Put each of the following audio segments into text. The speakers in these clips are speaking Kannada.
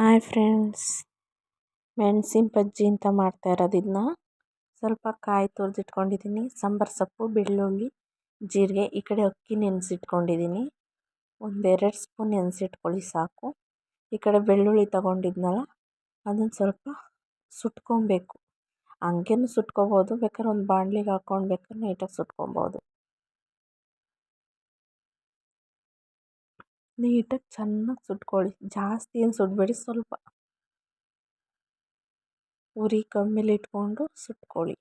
Hi friends. ಮೆಣಸಿನ ಬಜ್ಜಿ ಅಂತ ಮಾಡ್ತಾ ಇರೋದು ಇದನ್ನ ಸ್ವಲ್ಪ ಕಾಯಿ ತುರಿದಿಟ್ಕೊಂಡಿದ್ದೀನಿ ಸಾಂಬಾರು ಸೊಪ್ಪು, ಬೆಳ್ಳುಳ್ಳಿ, ಜೀರಿಗೆ, ಈ ಕಡೆ ಅಕ್ಕಿ ನೆನೆಸಿಟ್ಕೊಂಡಿದ್ದೀನಿ ಒಂದೆರಡು ಸ್ಪೂನ್ ನೆನೆಸಿಟ್ಕೊಳ್ಳಿ ಸಾಕು. ಈ ಕಡೆ ಬೆಳ್ಳುಳ್ಳಿ ತೊಗೊಂಡಿದ್ನಲ್ಲ ಅದನ್ನು ಸ್ವಲ್ಪ ಸುಟ್ಕೊಬೇಕು. ಹಂಗೇನು ಸುಟ್ಕೊಬೋದು. ಬೇಕಾದ್ರೆ ಒಂದು ಬಾಣ್ಲಿಗೆ ಹಾಕ್ಕೊಂಡು ಬೇಕಾದ್ರೆ ನೀಟಾಗಿ ಸುಟ್ಕೊಬೋದು. ನೀಟಾಗಿ ಚೆನ್ನಾಗಿ ಸುಟ್ಕೊಳ್ಳಿ. ಜಾಸ್ತಿ ಏನು ಸುಡಬೇಡಿ, ಸ್ವಲ್ಪ. ಉರಿ ಕಮ್ಮಿಲಿ ಇಟ್ಕೊಂಡು ಸುಟ್ಕೊಳ್ಳಿ.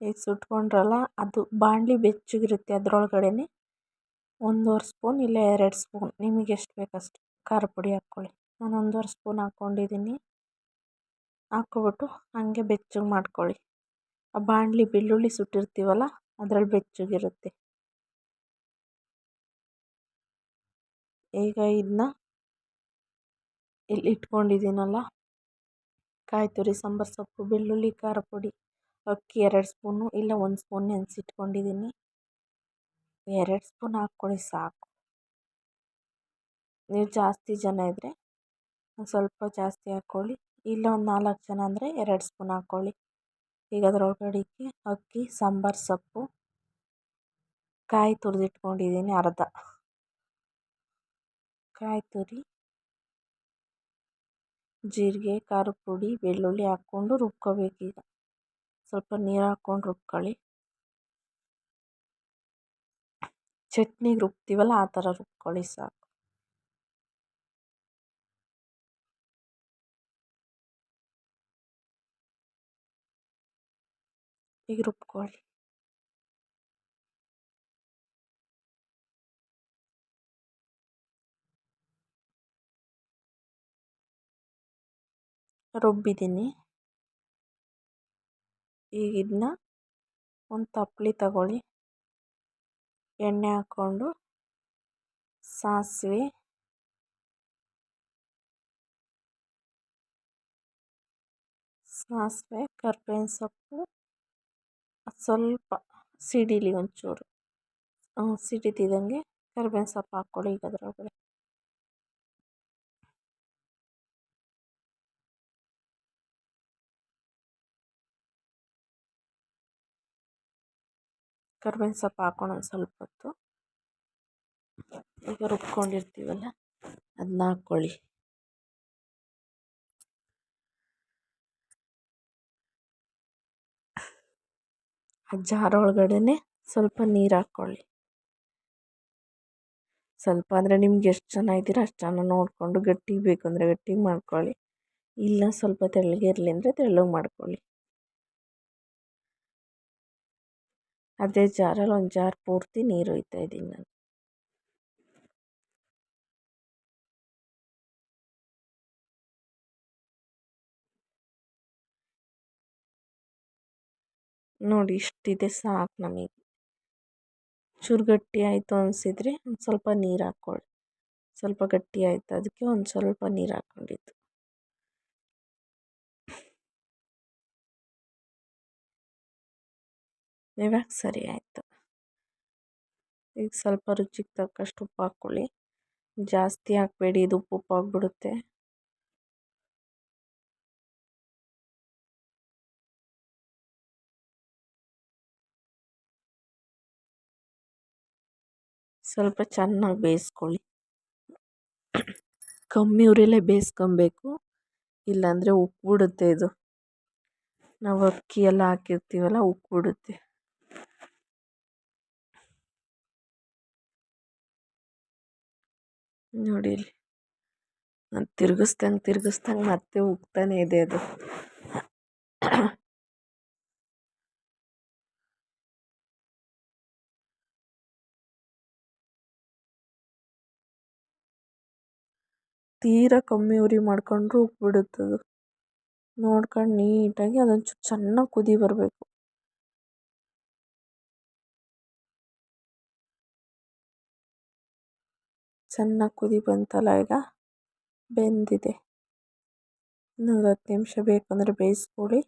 ಈಗ ಸುಟ್ಕೊಂಡ್ರಲ್ಲ, ಅದು ಬಾಣಲಿ ಬೆಚ್ಚಗಿರುತ್ತೆ ಅದರೊಳಗಡೆನೆ. ಒಂದೂವರೆ ಸ್ಪೂನ್ ಇಲ್ಲ ಎರಡು ಸ್ಪೂನ್, ನಿಮಗೆ ಎಷ್ಟು ಬೇಕಷ್ಟು. ಖಾರ ಪುಡಿ ಹಾಕ್ಕೊಳ್ಳಿ. ನಾನು ಒಂದೂವರೆ ಸ್ಪೂನ್ ಹಾಕ್ಕೊಂಡಿದ್ದೀನಿ. ಹಾಕ್ಕೊಬಿಟ್ಟು ಹಾಗೆ ಬೆಚ್ಚಗೆ ಮಾಡ್ಕೊಳ್ಳಿ. ಆ ಬಾಣಲಿ ಬೆಳ್ಳುಳ್ಳಿ ಸುಟ್ಟಿರ್ತೀವಲ್ಲ ಅದರಲ್ಲಿ ಬೆಚ್ಚಗಿರುತ್ತೆ. ಈಗ ಇದನ್ನ ಇಲ್ಲಿ ಇಟ್ಕೊಂಡಿದ್ದೀನಲ್ಲ, ಕಾಯಿ ತುರಿ, ಸಾಂಬಾರು ಸೊಪ್ಪು, ಬೆಳ್ಳುಳ್ಳಿ, ಖಾರ ಪುಡಿ, ಅಕ್ಕಿ ಎರಡು ಸ್ಪೂನು, ಇಲ್ಲ ಒಂದು ಸ್ಪೂನ್ ನೆನೆಸಿಟ್ಕೊಂಡಿದ್ದೀನಿ ಎರಡು ಸ್ಪೂನ್ ಹಾಕ್ಕೊಳ್ಳಿ ಸಾಕು. ನೀವು ಜಾಸ್ತಿ ಜನ ಇದ್ದರೆ ಸ್ವಲ್ಪ ಜಾಸ್ತಿ ಹಾಕ್ಕೊಳ್ಳಿ, ಇಲ್ಲ ಒಂದು ನಾಲ್ಕು ಜನ ಅಂದರೆ ಎರಡು ಸ್ಪೂನ್ ಹಾಕ್ಕೊಳ್ಳಿ. ಈಗ ಅದರೊಳಗಡೆಗೆ ಅಕ್ಕಿ, ಸಾಂಬಾರು, ಸೊಪ್ಪು, ಕಾಯಿ ತುರಿದಿಟ್ಕೊಂಡಿದ್ದೀನಿ ಅರ್ಧ. ಕಾಯಿ ತುರಿ, ಜೀರಿಗೆ ಖಾರದ ಪುಡಿ ಬೆಳ್ಳುಳ್ಳಿ ಹಾಕ್ಕೊಂಡು ರುಬ್ಕೋಬೇಕೀಗ. ಸ್ವಲ್ಪ ನೀರು ಹಾಕ್ಕೊಂಡು ರುಬ್ಕೊಳ್ಳಿ. ಚಟ್ನಿಗೆ ರುಬ್ತೀವಲ್ಲ ಆ ಥರ ರುಬ್ಕೊಳ್ಳಿ ಸಾಕು. ಈಗ ರುಬ್ಕೊಳ್ಳಿ ರುಬ್ಬಿದ್ದೀನಿ. ಈಗ ಇದನ್ನ ಒಂದು ತಪ್ಪಲೆ ತಗೊಳ್ಳಿ. ಎಣ್ಣೆ ಹಾಕ್ಕೊಂಡು ಸಾಸಿವೆ. ಸಾಸಿವೆ ಕರ್ಬೇವಿನ ಸೊಪ್ಪು. ಸ್ವಲ್ಪ ಸಿಡಿಲಿ ಒಂಚೂರು ಸಿಡಿತಿದ್ದಂಗೆ ಕರ್ಬೇವಿನ ಸೊಪ್ಪು ಹಾಕ್ಕೊಳ್ಳಿ ಈಗ ಅದರೊಳಗಡೆ. ಕರ್ಬೇವಿನ ಸೊಪ್ಪು ಹಾಕ್ಕೊಂಡು ಒಂದು ಸ್ವಲ್ಪ ಹೊತ್ತು ಈಗ ರುಬ್ಕೊಂಡಿರ್ತೀವಲ್ಲ ಅದನ್ನ ಹಾಕ್ಕೊಳ್ಳಿ. ಆ ಜಾರ್ ಸ್ವಲ್ಪ ನೀರು ಹಾಕ್ಕೊಳ್ಳಿ ಸ್ವಲ್ಪ ಅಂದರೆ ನಿಮ್ಗೆ ಎಷ್ಟು ಜನ ಇದ್ದೀರ ಅಷ್ಟು ಜನ ನೋಡಿಕೊಂಡು ಗಟ್ಟಿಗೆ ಬೇಕು ಅಂದರೆ ಗಟ್ಟಿಗೆ ಮಾಡ್ಕೊಳ್ಳಿ. ಇಲ್ಲ ಸ್ವಲ್ಪ ತೆಳ್ಳಗೆ ಇರಲಿ ಅಂದರೆ ತೆಳ್ಳಗೆ ಮಾಡ್ಕೊಳ್ಳಿ. ಅದೇ ಜಾರಲ್ಲಿ ಒಂದು ಜಾರ್ ಪೂರ್ತಿ ನೀರು ಒಯ್ತಾ ಇದ್ದೀನಿ ನಾನು. ನೋಡಿ ಇಷ್ಟಿದೆ ಸಾಕು ನಮಗೆ. ಚೂರು ಗಟ್ಟಿ ಆಯಿತು ಅನಿಸಿದ್ರೆ ಒಂದು ಸ್ವಲ್ಪ ನೀರು ಹಾಕ್ಕೊಳ್ಳಿ ಸ್ವಲ್ಪ ಗಟ್ಟಿ ಆಯಿತು ಅದಕ್ಕೆ ಒಂದು ಸ್ವಲ್ಪ ನೀರು ಹಾಕ್ಕೊಂಡಿದ್ದು ಇವಾಗ ಸರಿ ಆಯಿತು. ಈಗ ಸ್ವಲ್ಪ ರುಚಿಗೆ ತಕ್ಕಷ್ಟು ಉಪ್ಪು ಹಾಕ್ಕೊಳ್ಳಿ ಜಾಸ್ತಿ ಹಾಕಬೇಡಿ, ಇದು ಉಪ್ಪು ಉಪ್ಪು ಸ್ವಲ್ಪ ಚೆನ್ನಾಗಿ ಬೇಯಿಸ್ಕೊಳ್ಳಿ. ಕಮ್ಮಿ ಉರಿಲೇ ಬೇಯಿಸ್ಕೊಬೇಕು. ಇಲ್ಲಾಂದರೆ ಉಕ್ಕಿಬಿಡುತ್ತೆ ಇದು. ನಾವು ಅಕ್ಕಿ ಎಲ್ಲ ಹಾಕಿರ್ತೀವಲ್ಲ ಉಪ್ಪಿಬಿಡುತ್ತೆ ನೋಡಿ ಇಲ್ಲಿ. ತಿರುಗಿಸ್ದಂಗೆ ತಿರುಗಿಸ್ದಂಗೆ ಮತ್ತೆ ಉಕ್ತಾನೇ ಇದೆ ಅದು. ತೀರಾ ಕಮ್ಮಿ ಉರಿ ಮಾಡ್ಕೊಂಡ್ರೂ ಉಪ್ಪಿಬಿಡುತ್ತದು ನೋಡ್ಕೊಂಡು ನೀಟಾಗಿ ಅದೊಂಚೂರು ಚೆನ್ನಾಗಿ ಕುದಿ ಬರಬೇಕು. ಚೆನ್ನಾಗಿ ಕುದಿ ಬಂತಲ್ಲ ಈಗ? ಬೆಂದಿದೆ. ಇನ್ನೊಂದು ಹತ್ತು ನಿಮಿಷ ಬೇಕಂದರೆ ಬೇಯಿಸ್ಕೊಳ್ಳಿ.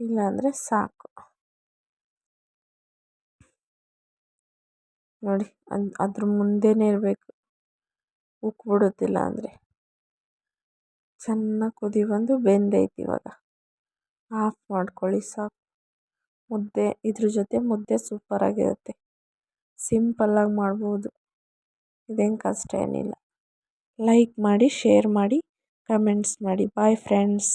ಇಲ್ಲಾಂದರೆ ಸಾಕು. ನೋಡಿ ಅದು ಅದ್ರ ಮುಂದೆನೇ ಇರಬೇಕು. ಉಕ್ಬಿಡುತ್ತಿಲ್ಲ ಅಂದರೆ. ಚೆನ್ನಾಗಿ ಕುದಿ ಬಂದು ಬೆಂದೈತೆ ಇವಾಗ. ಆಫ್ ಮಾಡ್ಕೊಳ್ಳಿ, ಸಾಕು. ಮುದ್ದೆ, ಇದ್ರ ಜೊತೆ ಮುದ್ದೆ ಸೂಪರಾಗಿರುತ್ತೆ ಸಿಂಪಲ್ಲಾಗಿ ಮಾಡ್ಬೋದು. ಇದೇನು ಕಷ್ಟ ಏನಿಲ್ಲ. ಲೈಕ್ ಮಾಡಿ ಶೇರ್ ಮಾಡಿ ಕಮೆಂಟ್ಸ್ ಮಾಡಿ. Bye friends